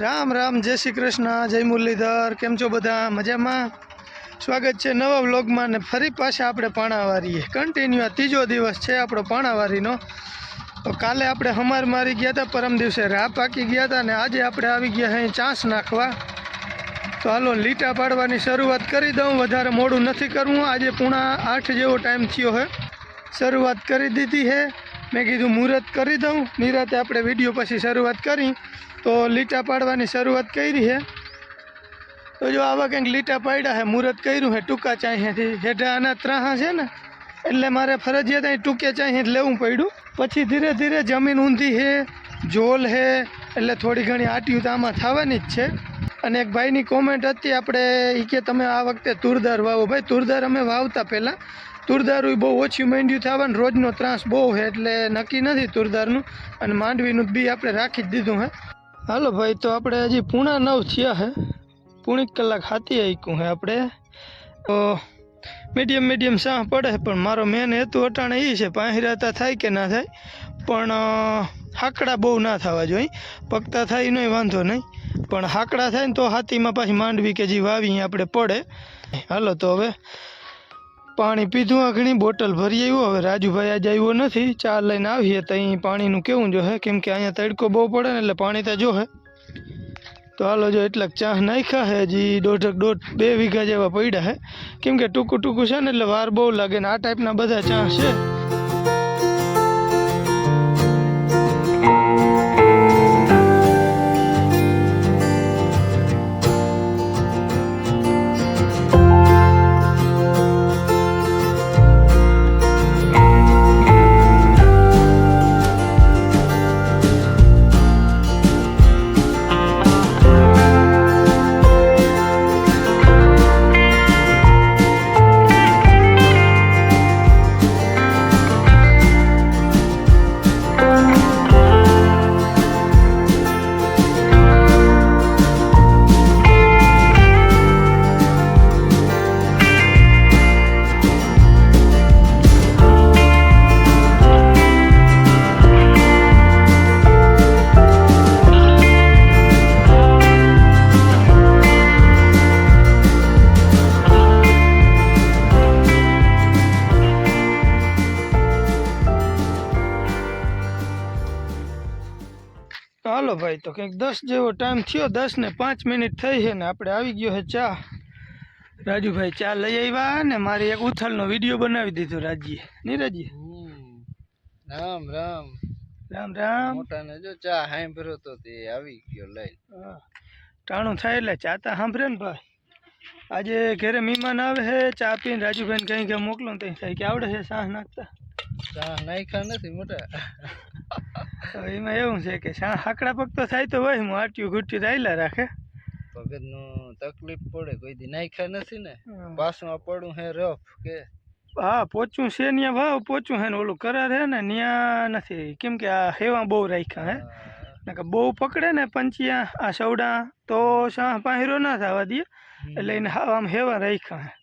રામ રામ, જય શ્રી કૃષ્ણ, જય મુરલીધર, કેમ છો બધા? મજામાં? સ્વાગત છે નવા વ્લોગમાં ને ફરી પાછા આપણે પાણાવારીએ. કન્ટિન્યુ આ ત્રીજો દિવસ છે આપણો પાણાવારીનો. તો કાલે આપણે હમાર મારી ગયા હતા પરમ દિવસે રા પાકી ગયા હતા ને આજે આપણે આવી ગયા અહીં ચાંસ નાખવા. તો હાલો, લીટા પાડવાની શરૂઆત કરી દઉં. વધારે મોડું નથી કરવું. આજે પૂણા આઠ જેવો ટાઈમ થયો છે શરૂઆત કરી દીધી છે મેં કીધું મુહૂર્ત કરી દઉં. નિરાતે આપણે વીડિયો પછી શરૂઆત કરી. તો લીટા પાડવાની શરૂઆત કરી છે તો જો આવા કંઈક લીટા પાડ્યા છે મુહૂર્ત કર્યું છે ટૂંકા ચાહીથી હેઠા આના ત્રાહા છે ને, એટલે મારે ફરજિયાત અહીં ટૂંકે ચાહી લેવું પડ્યું. પછી ધીરે ધીરે જમીન ઊંધી છે જોલ છે એટલે થોડી ઘણી આટ્યું તો આમાં થવાની જ છે. અને એક ભાઈની કોમેન્ટ હતી, આપણે એ કે તમે આ વખતે તુરદાર વાવો. ભાઈ, તુરદાર અમે વાવતા પહેલાં. તુરદારું બહુ ઓછું માંડ્યું થવાનું, રોજનો ત્રાસ બહુ છે એટલે નક્કી નથી તુરદારનું. અને માંડવીનું બી આપણે રાખી જ દીધું હે. હાલો ભાઈ, તો આપણે હજી પૂણા નવ થયા હે. પૂણી કલાક હાથી આવીશું હે આપણે. તો મીડિયમ મીડિયમ સાહ પડે છે પણ મારો મેન હેતુ અટાણે એ છે, પાંહરાતા થાય કે ના થાય, પણ હાકડા બહુ ના થવા જોઈએ પગતા થાય નહીં વાંધો નહીં, પણ હાકડા થાય ને તો હાથીમાં પાછી માંડવી કે જે વાવી આપણે પડે. હાલો, તો હવે પાણી પીધું ઘણી બોટલ ભરી આવ્યો. હવે રાજુભાઈ આજે આવ્યો નથી. ચા લઈને આવીએ તો અહીં પાણીનું કેવું જો હે? કેમ કે અહીંયા તડકો બહુ પડે ને એટલે પાણી તો જો હે. તો હાલો જો એટલાક ચા નાખ્યા હે, હજી દોઢક દોઢ બે વીઘા જેવા પડ્યા હે. કેમ કે ટૂંકું ટૂંકું છે ને એટલે વાર બહુ લાગે ને આ ટાઈપના બધા ચા છે. હાલો ભાઈ તો કંઈક દસ જેવો ટાઈમ થયો દસ ને પાંચ મિનિટ થઈ છે ને આપણે આવી ગયો છે ચા. રાજુભાઈ ચા લઈ આવ્યા ને મારી એક ઉથલનો વીડિયો બનાવી દીધો રાજીએ નહીં રાજી રામ રામ. રામ રામ. મોટાને જો ચા સાંભળ્યો તો તે આવી ગયો લઈ. ટાણું થાય એટલે ચા તો સાંભળે ને ભાઈ. આજે ઘરે મહેમાન આવે છે ચા પીને રાજુભાઈને કંઈ કે મોકલો ને ત્યાં થાય કે આવડે છે સાહ નાખતા. ચા નાખ્યા નથી મોટા. તો એમાં એવું છે કે શા હાકડા પગ તો થાય તો હોય હું આટ્યું ઘૂટ્યું રાયલા રાખે. પગતનું તકલીફ પડે કોઈ દી નાખ્યા નથી ને. પાછું આ પડું હે રફ કે. હા પોચું છે ત્યાં ભાવ પોચું હે ને ઓલું કરાર હે ને ત્યાં નથી. કેમ કે આ હેવા બહુ રાખ્યા હે. કે બહુ પકડે ને પંચિયા આ સવડા તો શાહ પાહેરો ના થવા દે. એટલે એને હાવ આમ હેવા રાખ્યા હે.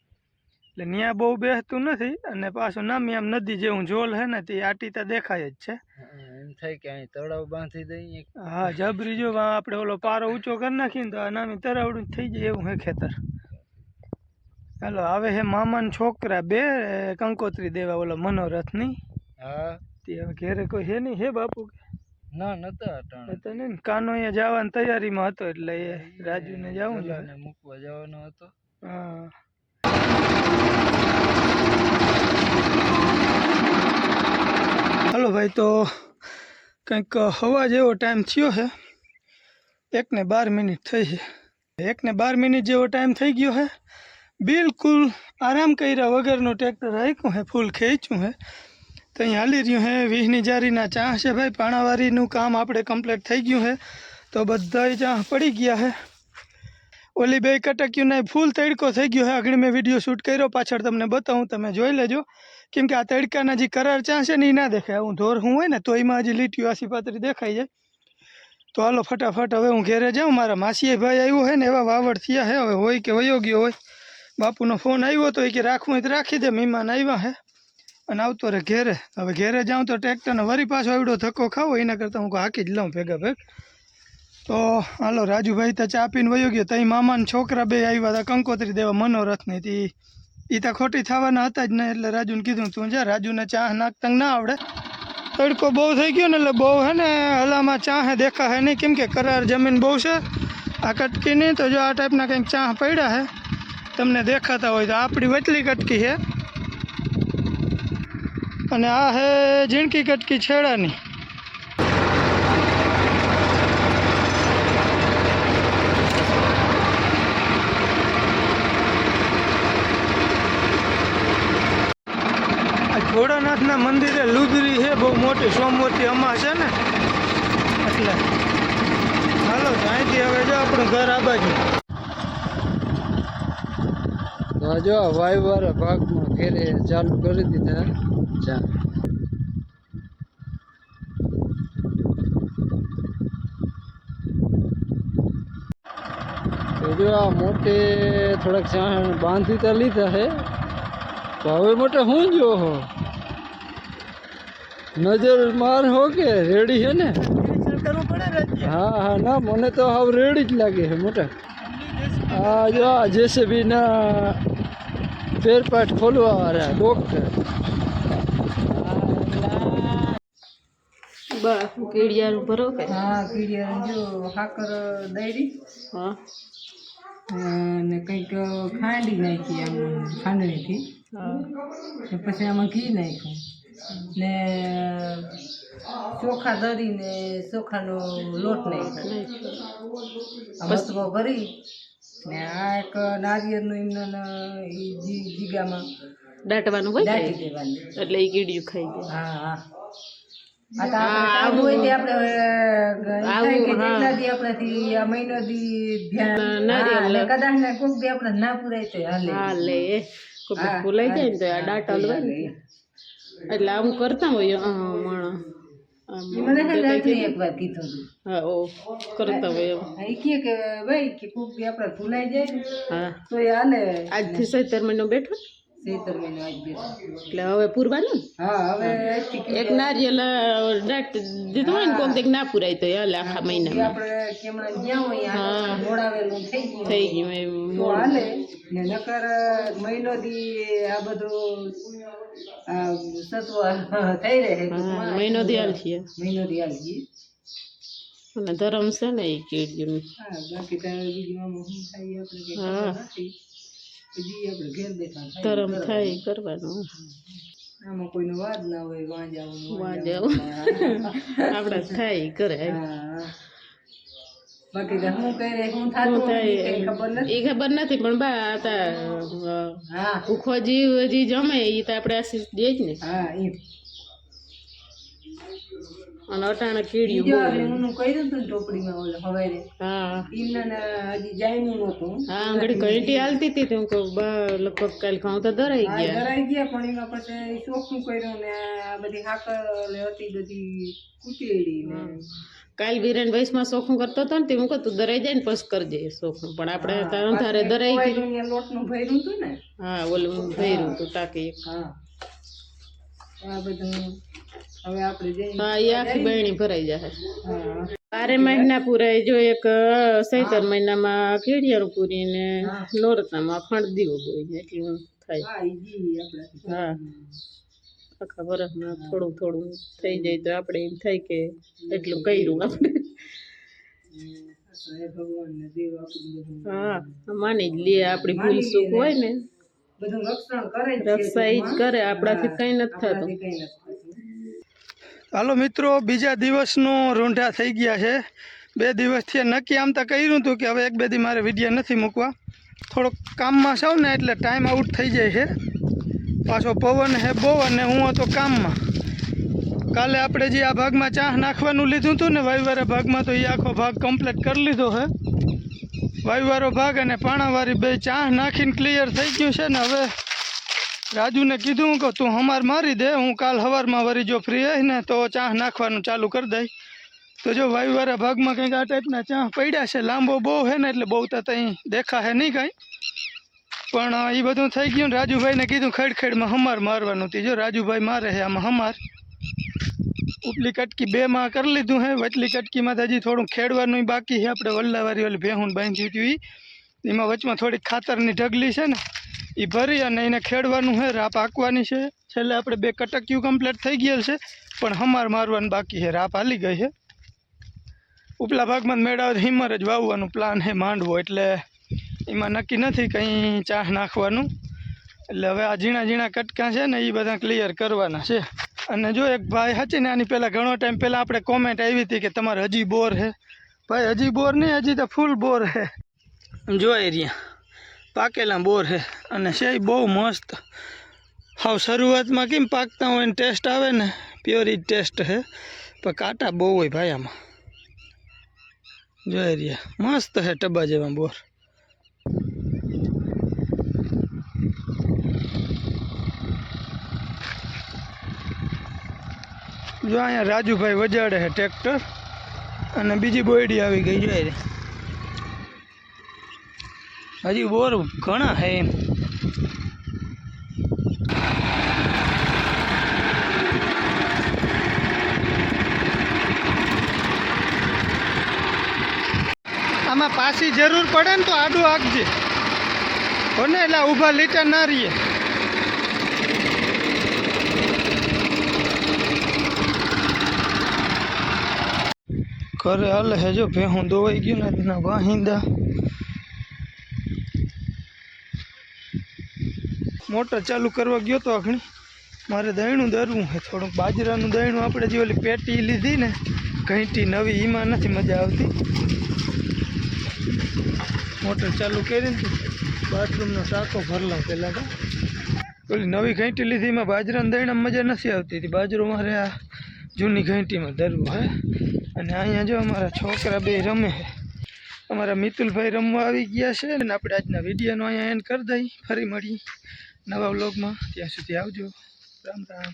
એટલે ત્યાં બહુ બેસતું નથી અને પાછું નામી આમ નદી જેવું જોલ હે ને તે આટી તો દેખાય જ છે. એમ થાય કે અહીં તળાવ બાંધી દઈએ. હા જબરી જો આપણે ઓલો પારો ઊંચો કરી નાખીને તો આ નામી તરાવડું થઈ જાય એવું હે ખેતર. હાલો આવે હે મામાના છોકરા બે કંકોત્રી દેવા ઓલો મનોરથની. હા. તે હવે ઘેરે કોઈ હે નહીં હે બાપુ? ના નતા હતા હતો ને કાનો અહીંયા જવાની તૈયારીમાં હતો એટલે એ રાજુને જવું મૂકવા જવાનો હતો. હા. હાલો ભાઈ, તો કંઈક હવા જેવો ટાઈમ થયો છે એકને બાર મિનિટ થઈ છે એકને બાર મિનિટ જેવો ટાઈમ થઈ ગયો છે બિલકુલ આરામ કર્યા વગરનું ટ્રેક્ટર રાખ્યું છે ફૂલ ખેંચ્યું છે તો અહીં હાલી રહ્યું છે વીસની જારીના ચાહ છે ભાઈ. પાણાવારીનું કામ આપણે કમ્પ્લીટ થઈ ગયું છે તો બધાય ચાહ પડી ગયા છે ઓલી બે કટક્યું નહીં ફૂલ તડકો થઈ ગયો છે આગળ મેં વીડિયો શૂટ કર્યો. પાછળ તમને બતાવું, તમે જોઈ લેજો. કેમ કે આ તડકાના જે કરાર છે ને એ ના દેખાય. હું ધોર હું હોય ને તો એમાં હજી લીટીઓ આસી પાતરી દેખાઈ જાય તો હાલો ફટાફટ હવે હું ઘેરે જાઉં. મારા માસીએ ભાઈ આવ્યો હોય ને, એવા વાવડ થયા હે. હવે હોય કે વયો ગયો હોય. બાપુનો ફોન આવ્યો તો એ કે રાખવું તો રાખી દે. મહેમાન આવ્યા હે. અને આવતો રે ઘેરે. હવે ઘેરે જાઉં તો ટ્રેક્ટરને વરી પાછો આવડો ધક્કો ખાવો. એના કરતાં હું હાકી જ લઉં ભેગા ભેગ. તો હાલો, રાજુભાઈ તો ચા પીને વયો ગયો. તઈ મામાને છોકરા બે આવ્યા હતા કંકોત્રી દેવા મનોરથની. તી એ તો ખોટી થવાના હતા જ ને, એટલે રાજુને કીધું, તું જા, રાજુને ચા નાખતા ના આવડે. તડકો બહુ થઈ ગયો ને, એટલે બહુ હે ને, હલામાં ચા હે દેખા હે નહીં. કેમ કે કરાર જમીન બહુ છે, આ કટકી નહીં. તો જો આ ટાઈપના કંઈક ચા પડ્યા હે, તમને દેખાતા હોય તો. આપણી વચલી કટકી છે અને આ હે ઝીણકી કટકી છેડાની આ ભોળાનાથના મંદિરે લુદરી છે બહુ મોટી સોમવતી અમા છે ને. એટલે હાલો, અહીંથી હવે જો આપણું ઘર આ બાજુ. જો વાયવાર ભાગમાં ઘેરે ચાલુ કરી દીધા. ચા આ મોટે થોડાક બાંધી તો લીધા હે. તો હવે મોટે હું જો હો નજર માર હો કે રેડી છે ને? હા હા ના મને તો હવે રેડી જ લાગે છે મોટા. આ જો આ જેસીબીના ફેરપાટ ખોલવા વાળા ડોક્ટર બસ કીડિયાનું ભરો કે? હા પીડિયા જો સાકર દઈ હા. અને કંઈક ખાંડી નાખી આમ ખાંડણીથી. હા. પછી આમાં ઘી નાખ્યું. ને ચોખા દરીને ચોખાનો લોટ નાખ્યો. મસ્તકો ભરી ને આ એક નારિયેળનું એમને જીગામાં દાટવાનું હોય દાટી દેવાનું. એટલે એ કીડિયું ખાઈ જાય. હા હા. કદાચ ને કોક આપણે ના પૂરાય તો હાલે. ભૂલાઈ જાય ને તો આ દાટલ હોય ને એટલે આમ કરતા હોય હા મહિનો બેઠો? ચૈતર મહિનો એટલે હવે પૂરવાનું હા હવે એક નારિયેલ દાટ દીધું હોય ને કોક ના પૂરાય તો હાલે આખા આપણે કેમણા હોય મોડાવેલું થઈ ગયું થઈ ગયું એમ હાલે ને નકર મહિનો દી આ બધું સત્વ થઈ રહે હા મહિનો ધ્યાન છે મહિનો દી આવી ગઈ અને ધરમ છે ને એ કીડિયું હા બાકી તો બીજું આમાં થાય આપણે હા. આપણે બેઠા થાય ધરમ થાય કરવાનું. આમાં કોઈનો વાદ ના હોય વાંજાવાનું વાંજ વાંજાવાનું. આપડે થાય કરે બાકી તો થતું ખબર નથી? એ ખબર નથી પણ બા આ તા ભૂખો જીવ હજી જમે એ તો આપણે આશીષ દે જ ને. હા એ અને અટાણે કીડિયું કર્યું હતું ટોપડીમાં ઓલે હવારે. હા. ઈમને ને હજી જાયનું નહોતું. હા આંગળી કલટી હાલતી હતી તો હું લગભગ કાલ ખાઉ તો ધરાઈ ગયા. ધરાઈ ગયા પણ એમાં પછી ચોખ્ખું કર્યું ને આ બધી હાકર હતી બધી કુટેડી ને. કાલ બીરેન વૈશમાં સોખું કરતો હતો ને તે હું તું દરાઈ જાય ને પસ કરજે સોખું પણ આપણે તારું ધારે દરાઈ ગયું. લોટનું ભર્યું હતું ને. હા ઓલું ભર્યું હતું તાકી હા. આ બધું હવે આપણે આખી બહેણી ભરાઈ જશે બારે મહિના પૂરાય જો એક સૈતર મહિનામાં કીડિયારું પૂરીને નોરતામાં ખંડ દીવો બોઈ એટલું થાય. હા આખા વરસમાં થોડું થોડું થઈ જાય તો આપણે એમ થાય કે એટલું કર્યું આપણે. હે માની જ લે આપણી ભૂલ સુખ હોય ને. રક્ષા જ કરે આપણાથી કઈ નથી થતું આપણાથી કઈ નથી થતું હાલો મિત્રો, બીજા દિવસનું રૂંઢા થઈ ગયા છે. બે દિવસથી નક્કી આમ તો કર્યું હતું કે હવે એક બે દી મારે વીડિયો નથી મૂકવા. થોડોક કામમાં છો ને એટલે ટાઈમ આઉટ થઈ જાય છે. પાછો પવન હે બહુ અને હું હતો કામમાં. કાલે આપણે જે આ ભાગમાં ચાહ નાખવાનું લીધું હતું ને વાયુવાળા ભાગમાં તો એ આખો ભાગ કમ્પ્લીટ કરી લીધો છે વાયુવાળો ભાગ અને પાણાવાળી બે ચાહ નાખીને ક્લિયર થઈ ગયું છે ને હવે રાજુને કીધું કે તું હમાર મારી દે, હું કાલ સવારમાં વળી જો ફ્રી હોય ને તો ચા નાખવાનું ચાલુ કરી દઈ. તો જો વાયુવાળા ભાગમાં કંઈક આ ટાઈપના ચા પડ્યા છે, લાંબો બહુ છે ને એટલે બહુ તો ત્યાં દેખાશે નહીં કાંઈ. પણ એ બધું થઈ ગયું ને રાજુભાઈને કીધું ખેડ ખેડમાં હમાર મારવાનું. હતી જો રાજુભાઈ મારે છે આમાં હમાર. ઉપલી કટકી બેમાં કરી લીધું હે, વચલી કટકીમાં હજી થોડું ખેડવાનું બાકી છે આપણે વલ્લાવારી ઓલી ભેહું બાંધી હતી એમાં વચમાં થોડીક ખાતરની ઢગલી છે ને એ ભરી અને એને ખેડવાનું છે રાપ આંકવાની છે. છેલ્લે આપણે બે કટકિયું કમ્પ્લીટ થઈ ગયેલ છે, પણ હમાર મારવાનું બાકી છે રાપ હાલી ગઈ છે ઉપલા ભાગમાં મેળાવે હિમર જ વાવવાનું પ્લાન છે માંડવો, એટલે એમાં નક્કી નથી કંઈ ચાહ નાખવાનું. એટલે હવે આ ઝીણા ઝીણા કટકા છે ને એ બધા ક્લિયર કરવાના છે. અને જો એક ભાઈ હતી આની પહેલાં ઘણો ટાઈમ પહેલાં આપણે કોમેન્ટ આવી હતી કે તમારે હજી બોર છે ભાઈ હજી બોર નહીં, હજી તો ફૂલ બોર છે જોઈ એરિયા પાકેલા બોર છે અને છે બહુ મસ્ત. હાવ શરૂઆતમાં કેમ પાકતા હોય ને ટેસ્ટ આવે ને, પ્યોરી ટેસ્ટ છે પણ કાંટા બહુ હોય ભાઈ આમાં. જોઈ રહ્યા. મસ્ત છે ટબા જેવા બોર. જો અહીંયા રાજુભાઈ વજાડે છે ટ્રેક્ટર. અને બીજી બોયડી આવી ગઈ જોઈએ હજી બોર ઘણા હે આમાં પાછી જરૂર પડે ને તો આડું આપજે કોને એટલે ઊભા લીટા ના રહીએ. ઘરે હાલે હે જો ભેહું દોવાઈ ગયું ને વાહિંદા. મોટર ચાલુ કરવા ગયો તો આખણી મારે દહીણું દરવું છે થોડુંક બાજરાનું દહીણું આપણે જે ઓલી પેટી લીધી ને, ઘંટી નવી, એમાં નથી મજા આવતી. મોટર ચાલુ કરીને બાથરૂમનો ટાંકો ભરલા પહેલાં તો. ઓલી નવી ઘંટી લીધી, એમાં બાજરાનું દહીણામાં મજા નથી આવતી. હતી બાજરો મારે આ જૂની ઘંટીમાં ધરવું હે. અને અહીંયા જો અમારા છોકરા બે રમે છે અમારા મિતુલભાઈ રમવા આવી ગયા છે અને આપણે આજના વિડીયોનો અહીંયા એન્ડ કરી દઈ ફરી મળી નવા વ્લોગમાં ત્યાં સુધી આવજો. રામ રામ.